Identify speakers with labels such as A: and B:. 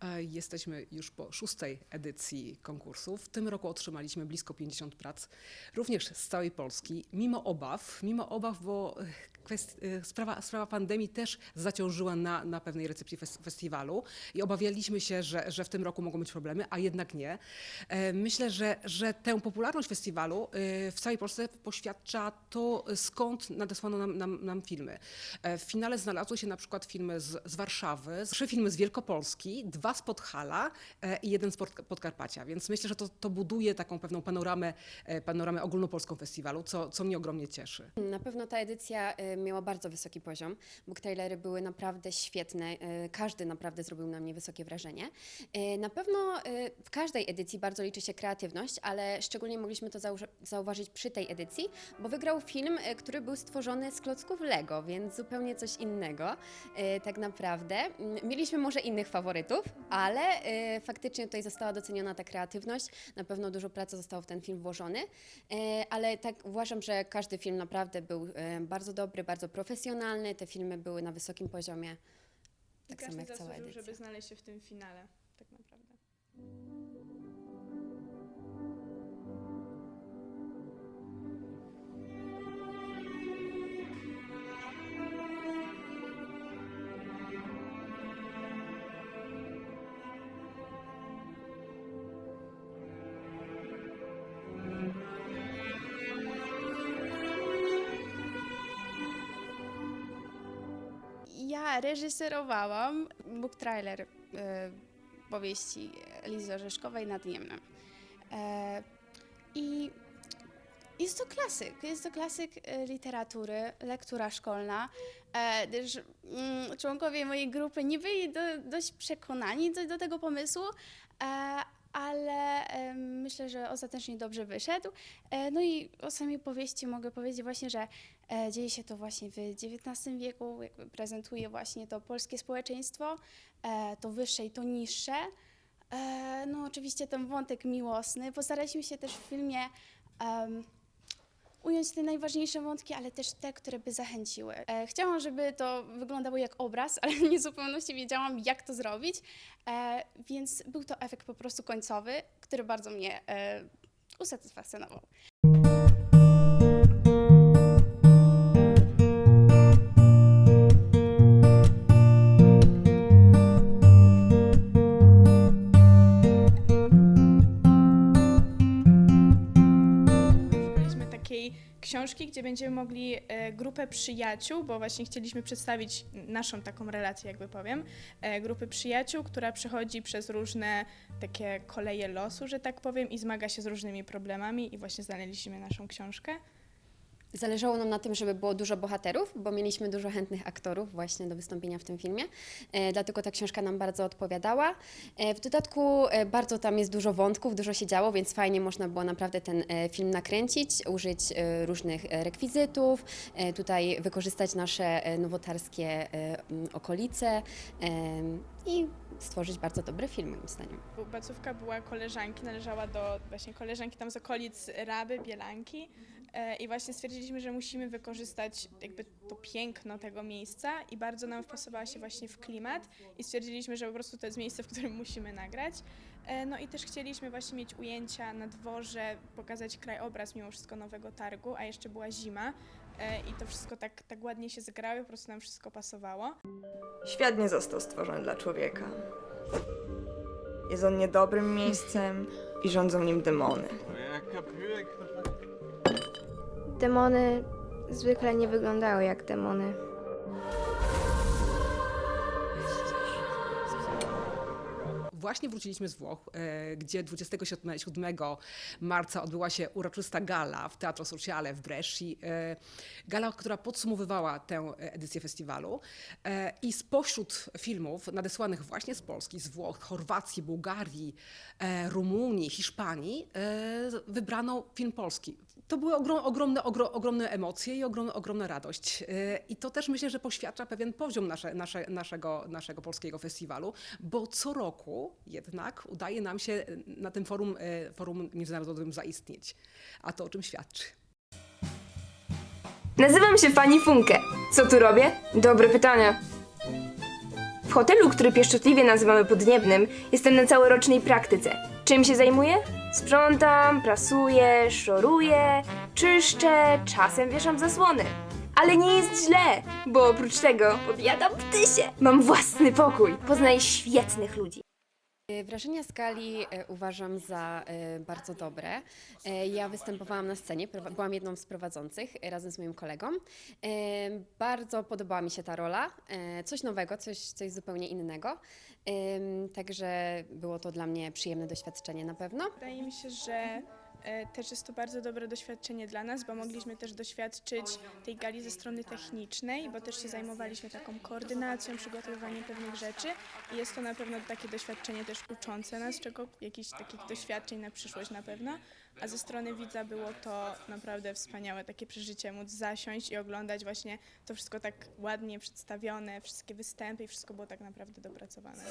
A: E, Jesteśmy już po szóstej edycji konkursu. W tym roku otrzymaliśmy blisko 50 prac, również z całej Polski, mimo obaw, mimo obaw, bo e, kwest, e, sprawa, sprawa pandemii też zaciążyła na, na pewnej recepcji fes- festiwalu i obawialiśmy się, że, że w tym roku mogą być problemy, a jednak nie. E, Myślę, że, że tę popularność festiwalu e, w całej Polsce poświadcza to, skąd nadesłano nam, nam, nam filmy. E, W finale znalazły się na przykład filmy z, z Warszawy, trzy filmy z Wielkopolski, dwa z Podhala e, i jeden z Pod- Podkarpacia, więc myślę, że to, to buduje taką pewną panoramę, panoramę ogólnopolską festiwalu, co, co mnie ogromnie cieszy.
B: Na pewno ta edycja y, miała bardzo wysoki poziom. Booktrailery były naprawdę świetne. y, Każdy naprawdę zrobił na mnie wysokie wrażenie. Y, Na pewno y, w każdej edycji bardzo liczy się kreatywność, ale szczególnie mogliśmy to zauważyć przy tej edycji, bo wygrał film, który był stworzony z klocków Lego, więc zupełnie coś innego tak naprawdę. Mm, Mieliśmy może innych faworytów, ale faktycznie tutaj została doceniona ta kreatywność. Na pewno dużo pracy zostało w ten film włożony, E, ale tak uważam, że każdy film naprawdę był e, bardzo dobry, bardzo profesjonalny. Te filmy były na wysokim poziomie. Tak samo jak cała
C: zasłużył,
B: edycja.
C: żeby znaleźć się w tym finale, tak naprawdę.
D: Reżyserowałam book trailer e, powieści Elizy Orzeszkowej Nadniemnem. E, I jest to klasyk, jest to klasyk e, literatury, lektura szkolna, e, gdyż mm, członkowie mojej grupy nie byli do, dość przekonani do, do tego pomysłu, e, ale myślę, że ostatecznie dobrze wyszedł. No i o samej powieści mogę powiedzieć właśnie, że Dzieje się to właśnie w XIX wieku, jakby prezentuje właśnie to polskie społeczeństwo, e, to wyższe i to niższe. E, No oczywiście ten wątek miłosny. Postaraliśmy się też w filmie em, ująć te najważniejsze wątki, ale też te, które by zachęciły. E, Chciałam, żeby to wyglądało jak obraz, ale nie w zupełności wiedziałam, jak to zrobić, e, więc był to efekt po prostu końcowy, który bardzo mnie e, usatysfakcjonował.
C: Książki, gdzie będziemy mogli e, grupę przyjaciół, bo właśnie chcieliśmy przedstawić naszą taką relację, jakby powiem, e, grupy przyjaciół, która przechodzi przez różne takie koleje losu, że tak powiem, i zmaga się z różnymi problemami i właśnie znaleźliśmy naszą książkę.
B: Zależało nam na tym, żeby było dużo bohaterów, bo mieliśmy dużo chętnych aktorów właśnie do wystąpienia w tym filmie. E, dlatego ta książka nam bardzo odpowiadała. E, w dodatku e, bardzo tam jest dużo wątków, dużo się działo, więc fajnie można było naprawdę ten e, film nakręcić, użyć e, różnych e, rekwizytów, e, tutaj wykorzystać nasze e, nowotarskie e, okolice e, i stworzyć bardzo dobry film moim zdaniem.
C: Bacówka była koleżanki, należała do właśnie koleżanki tam z okolic Raby, Bielanki i właśnie stwierdziliśmy, że musimy wykorzystać jakby to piękno tego miejsca i bardzo nam wpasowała się właśnie w klimat i stwierdziliśmy, że po prostu to jest miejsce, w którym musimy nagrać. E, No i też chcieliśmy właśnie mieć ujęcia na dworze, pokazać krajobraz mimo wszystko Nowego Targu, a jeszcze była zima e, i to wszystko tak, tak ładnie się zgrało, po prostu nam wszystko pasowało.
E: Świat nie został stworzony dla człowieka. Jest on niedobrym miejscem i rządzą nim demony.
F: Demony zwykle nie wyglądały jak demony.
A: Właśnie wróciliśmy z Włoch, e, gdzie 27 7 marca odbyła się uroczysta gala w Teatro Sociale w Bresci. E, Gala, która podsumowywała tę edycję festiwalu. E, I spośród filmów nadesłanych właśnie z Polski, z Włoch, Chorwacji, Bułgarii, Rumunii, Hiszpanii, wybrano film polski. To były ogrom, ogromne, ogro, ogromne emocje i ogromna, ogromna radość. E, I to też myślę, że poświadcza pewien poziom nasze, nasze, naszego, naszego polskiego festiwalu, bo co roku jednak udaje nam się na tym forum, e, forum międzynarodowym zaistnieć. A to o czym świadczy?
G: Nazywam się Fanny Funke. Co tu robię? Dobre pytanie. W hotelu, który pieszczotliwie nazywamy podniebnym, jestem na całorocznej praktyce. Czym się zajmuję? Sprzątam, prasuję, szoruję, czyszczę, czasem wieszam zasłony. Ale nie jest źle, bo oprócz tego podjadam ptysie. Mam własny pokój. Poznaję świetnych ludzi.
B: E, Wrażenia z gali e, uważam za e, bardzo dobre. Ja występowałam na scenie, byłam jedną z prowadzących razem z moim kolegą. Bardzo podobała mi się ta rola, coś nowego, coś, coś zupełnie innego. Także było to dla mnie przyjemne doświadczenie na pewno.
C: Wydaje mi się, że też jest to bardzo dobre doświadczenie dla nas, bo mogliśmy też doświadczyć tej gali ze strony technicznej, bo też się zajmowaliśmy taką koordynacją, przygotowywaniem pewnych rzeczy. I jest to na pewno takie doświadczenie też uczące nas, czego jakichś takich doświadczeń na przyszłość na pewno, a ze strony widza było to naprawdę wspaniałe takie przeżycie, móc zasiąść i oglądać właśnie to wszystko tak ładnie przedstawione, wszystkie występy i wszystko było tak naprawdę dopracowane.